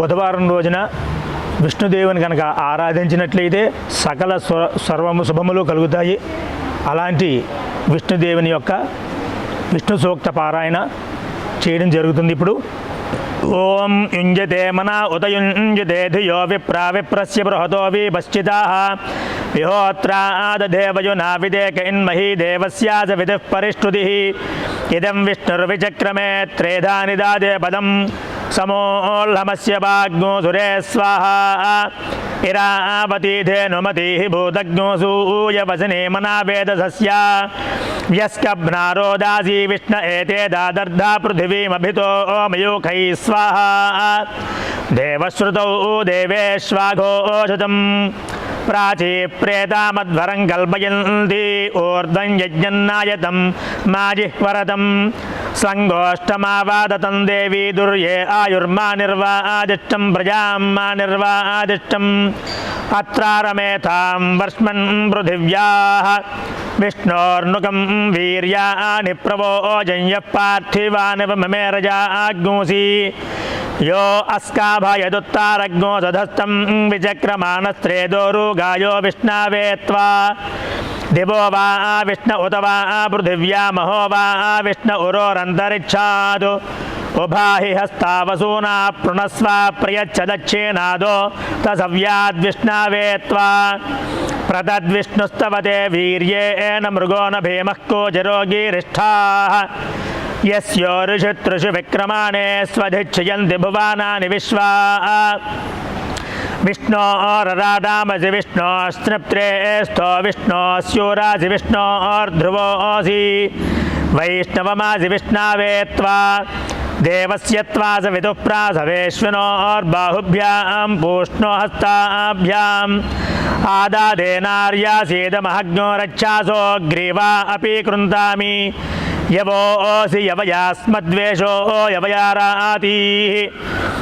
బుధవారం రోజున విష్ణుదేవుని కనుక ఆరాధించినట్లయితే సకల సర్వము శుభములు కలుగుతాయి. అలాంటి విష్ణుదేవుని యొక్క విష్ణు సూక్త పారాయణ చేయడం జరుగుతుంది ఇప్పుడు. ఓం యుంజతే మన ఉత యుంజతే ధియో విప్రా విప్రస్య బృహతో విభశ్చితా. విహోత్రాదదేవయు నావిదేక ఇన్మహీ దేవస్యాజ విదుః పరిష్టుతి. ఇదం విష్ణుర్విచక్రమే త్రేధాని దాదే పదం సమోల్లమస్య భాగ్నో సురే స్వాహా ఇరావతీధేనుమతి భూతజ్ఞో సూయవసనే మనా వేదసస్య వ్యస్కభ్నారోదాసీ విష్ణ ఏతే దాదర్ధా పృథివీమభితో మయూఖై స్వాహా सङ्गोष्ठमावादतं देवी दुर्ये आयुर्मा निर्वा आदिष्टं प्रजां मा निर्वा आदिष्टम् अत्रारमेथां वर्ष्मन् पृथिव्याः विष्णोर्नुकं वीर्याणि ओजय पार्थिवानिव ममेरजा आग्नूसि यो अस्काभयदुत्तारग्नो सधस्तं विचक्रमाणस्त्रेदोरुगायो विष्णावे त्वा दिवो वा विष्णु उत वा पृथिव्या महो वा विष्णु उरोरंतरिक्षा उभा हि हस्तावसूना प्रणस्व प्रियच्छदच्छेनादो। तसव्याद्विष्णावे त्वा। प्रतद्विष्णुस्तव वीर्ये एन मृगो न भीमः कोजरो गीरिष्ठाः ऋषि त्रिषु विक्रमाणे स्वधिच्छयन्ति भुवानानि विश्वा। భువానాని విశ్వా విష్ణోరరాడామసి విష్ణోస్త్రిప్త్రే స్థో విష్ణోస్యూరాసి విష్ణోర్ధ్రువోసి వైష్ణవమాసి విష్ణావేత్వా దేవస్య త్వాస విదుఃప్రాసవేశ్వనోర్బాహుభ్యాం పూష్ణో హస్తాభ్యాం ఆదాదేనార్యాసీదమహజ్ఞో రక్షాసో గ్రీవా అపి కృంతామి. యవోసి యవయాస్మద్వేషో యవయారాతి. దివే త్వాంతరిక్షాయ త్వా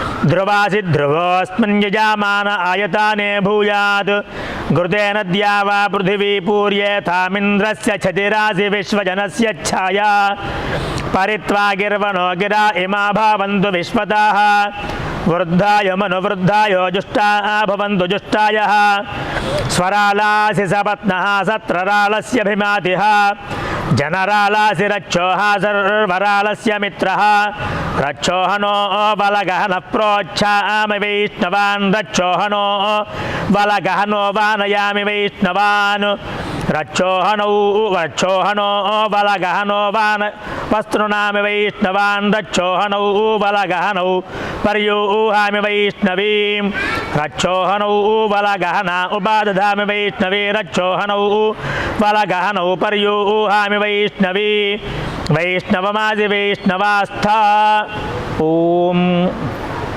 ధ్రువాసి ధ్రువోऽస్మిन् యజామాన ఆయతానే భూయాత్ ఘృతేన ద్యా వా పృథివీ పూర్యేథామింద్రస్య ఛతిరాసి విశ్వజనస్ ఛాయా పరిత్వా గిర్వణో గిరా ఇమా భావంతు విశ్వతా వృద్ధాయ మనువృద్ధాయో జుష్టా భవంతు జుష్టాయ స్వరాలాసి సపత్న సత్రరాళస్య భిమాతిః మిత్ర. రక్షోహనో బలగహన ప్రోచ్ఛామి వైష్ణవాన్. రక్షోహనో బలగహనో వానయామి వైష్ణవాన్. रक्षोहनौ रक्षोहनो बलगहनो, वान्। वस्तृणामि वैष्णवान् रक्षोहनौ बलगहनौ। पर्यूहामि वैष्णवीं रक्षोहनौ बलगहना, उपादधामि वैष्णवी रक्षोहनौ बलगहनौ पर्यूहामि वैष्णवी। वैष्णवमादि वैष्णवास्था। ॐ